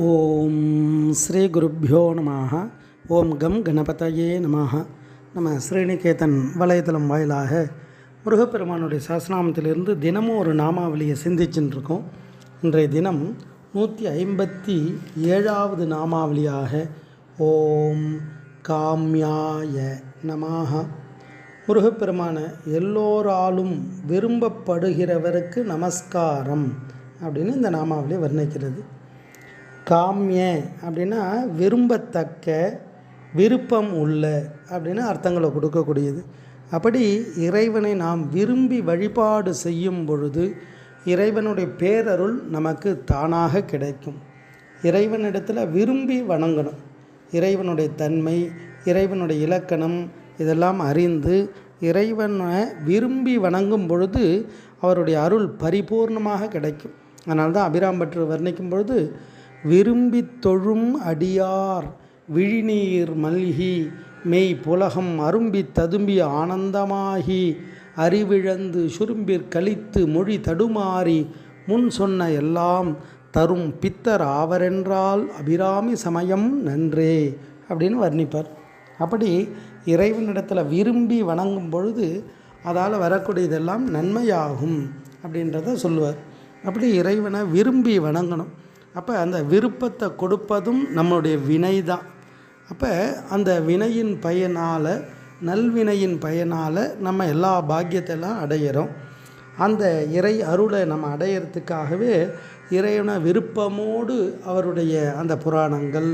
ஓம் ஸ்ரீ குருப்பியோ நம ஓம் கம் கணபதையே நம நம்ம ஸ்ரீநிகேதன் வலைதளம் வாயிலாக முருகப்பெருமானுடைய சாஸ்திரநாமத்திலிருந்து தினமும் ஒரு நாமாவளியை சிந்திச்சுட்டு இன்றைய தினம் நூற்றி ஐம்பத்தி ஏழாவது நாமாவளியாக ஓம் காம்யாய நமாக முருகப்பெருமான எல்லோராலும் விரும்பப்படுகிறவருக்கு நமஸ்காரம் அப்படின்னு இந்த நாமாவளி வர்ணிக்கிறது. காமிய அப்படின்னா விரும்பத்தக்க விருப்பம் உள்ள அப்படின்னு அர்த்தங்களை கொடுக்கக்கூடியது. அப்படி இறைவனை நாம் விரும்பி வழிபாடு செய்யும் பொழுது இறைவனுடைய பேரருள் நமக்கு தானாக கிடைக்கும். இறைவனிடத்தில் விரும்பி வணங்கணும். இறைவனுடைய தன்மை இறைவனுடைய இலக்கணம் இதெல்லாம் அறிந்து இறைவனை விரும்பி வணங்கும் பொழுது அவருடைய அருள் பரிபூர்ணமாக கிடைக்கும். அதனால தான் அபிராம்பற்று வர்ணிக்கும் பொழுது விரும்பி தொழும் அடியார் விழிநீர் மல்கி மெய் புலகம் அரும்பி ததும்பி ஆனந்தமாகி அறிவிழந்து சுரும்பிற் கழித்து மொழி தடுமாறி முன் சொன்ன எல்லாம் தரும் பித்தர் ஆவரென்றால் அபிராமி சமயம் நன்றே அப்படின்னு வர்ணிப்பார். அப்படி இறைவனிடத்தில் விரும்பி வணங்கும் பொழுது அதால் வரக்கூடியதெல்லாம் நன்மையாகும் அப்படின்றத சொல்லுவார். அப்படி இறைவனை விரும்பி வணங்கணும். அப்போ அந்த விருப்பத்தை கொடுப்பதும் நம்மளுடைய வினை தான் அப்போ அந்த வினையின் பயனால் நல்வினையின் பயனால் நம்ம எல்லா பாக்கியத்தெல்லாம் அடையிறோம். அந்த இறை அருளை நம்ம அடையிறதுக்காகவே இறைவனை விருப்பமோடு அவருடைய அந்த புராணங்கள்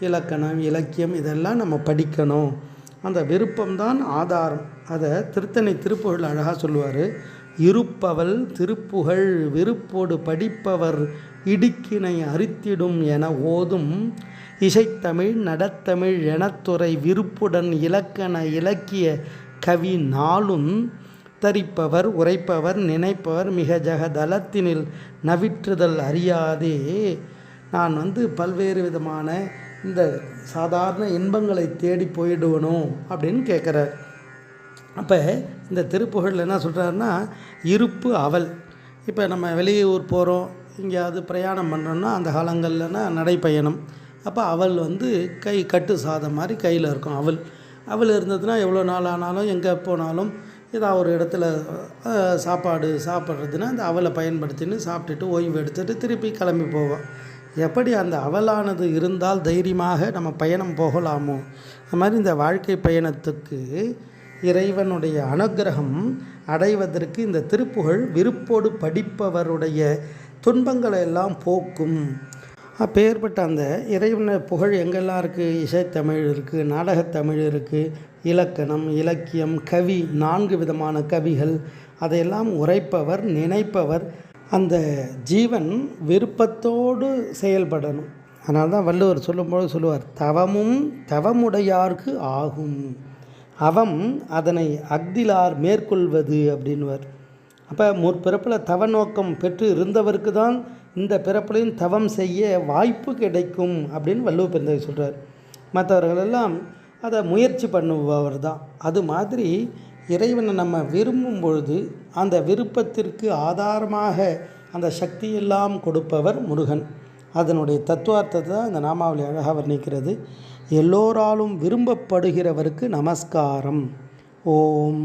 இலக்கணம் இலக்கியம் இதெல்லாம் நம்ம படிக்கணும். அந்த விருப்பம்தான் ஆதாரம். அதை திருத்தணி திருப்புகழ் அழகாக சொல்லுவார். இருப்பவள் திருப்புகழ் விருப்போடு படிப்பவர் இடுக்கினை அரித்திடும் என ஓதும். இசைத்தமிழ் நடத்தமிழ் எனத்துறை விருப்புடன் இலக்கண இலக்கிய கவி நாளும். தரிப்பவர் உரைப்பவர் நினைப்பவர் மிக ஜகதளத்தினில் நவிற்றுதல் அறியாதே. நான் வந்து பல்வேறு விதமான இந்த சாதாரண இன்பங்களை தேடி போயிடுவனும் அப்படின்னு கேட்குறார். அப்போ இந்த திருப்புகழில் என்ன சொல்கிறாருன்னா இருப்பு அவல். இப்போ நம்ம வெளியூர் போகிறோம் எங்கேயாவது பிரயாணம் பண்ணுறோன்னா அந்த காலங்கள்லனா நடைப்பயணம். அப்போ அவள் வந்து கை கட்டு சாதம் மாதிரி கையில் இருக்கும் அவள் அவள் இருந்ததுன்னா எவ்வளோ நாள் ஆனாலும் எங்கே போனாலும் ஏதாவது ஒரு இடத்துல சாப்பாடு சாப்பிட்றதுன்னா அந்த அவலை பயன்படுத்தின்னு சாப்பிட்டுட்டு ஓய்வு எடுத்துகிட்டு திருப்பி கிளம்பி போவோம் எப்படி அந்த அவலானது இருந்தால் தைரியமாக நம்ம பயணம் போகலாமோ? அது மாதிரி இந்த வாழ்க்கை பயணத்துக்கு இறைவனுடைய அனுகிரகம் அடைவதற்கு இந்த திருப்புகழ் விருப்போடு படிப்பவருடைய துன்பங்களை எல்லாம் போக்கும். அப்பேற்பட்ட அந்த இறைவன புகழ் எங்கெல்லாம் இருக்குது இசைத்தமிழ் இருக்குது நாடகத்தமிழ் இருக்குது இலக்கணம் இலக்கியம் கவி நான்கு விதமான கவிகள் அதையெல்லாம் உரைப்பவர் நினைப்பவர் அந்த ஜீவன் விருப்பத்தோடு செயல்படணும். அதனால தான் வள்ளுவர் சொல்லும்போது சொல்லுவார் தவமும் தவமுடையார்க்கு ஆகும். அவம் அதனை அக்திலார் மேற்கொள்வது அப்படின்வார் அப்போ முற்பிறப்பில் தவ நோக்கம் பெற்று இருந்தவருக்கு தான் இந்த பிறப்பிலையும் தவம் செய்ய வாய்ப்பு கிடைக்கும் அப்படின்னு வள்ளுவ பெருந்தகை சொல்கிறார் மற்றவர்களெல்லாம் அதை முயற்சி பண்ணுபவர் தான் அது மாதிரி இறைவனை நம்ம விரும்பும் பொழுது அந்த விருப்பத்திற்கு ஆதாரமாக அந்த சக்தியெல்லாம் கொடுப்பவர் முருகன். அதனுடைய தத்துவார்த்தத்தை தான் இந்த நாமாவளி அழகாக வர்ணிக்கிறது. எல்லோராலும் விரும்பப்படுகிறவருக்கு நமஸ்காரம். ஓம்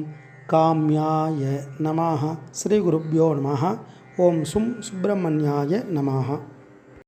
காம்யாய நமாக ஸ்ரீ குருப்யோ நமாக ஓம் சும் சுப்பிரமணியாய நமாக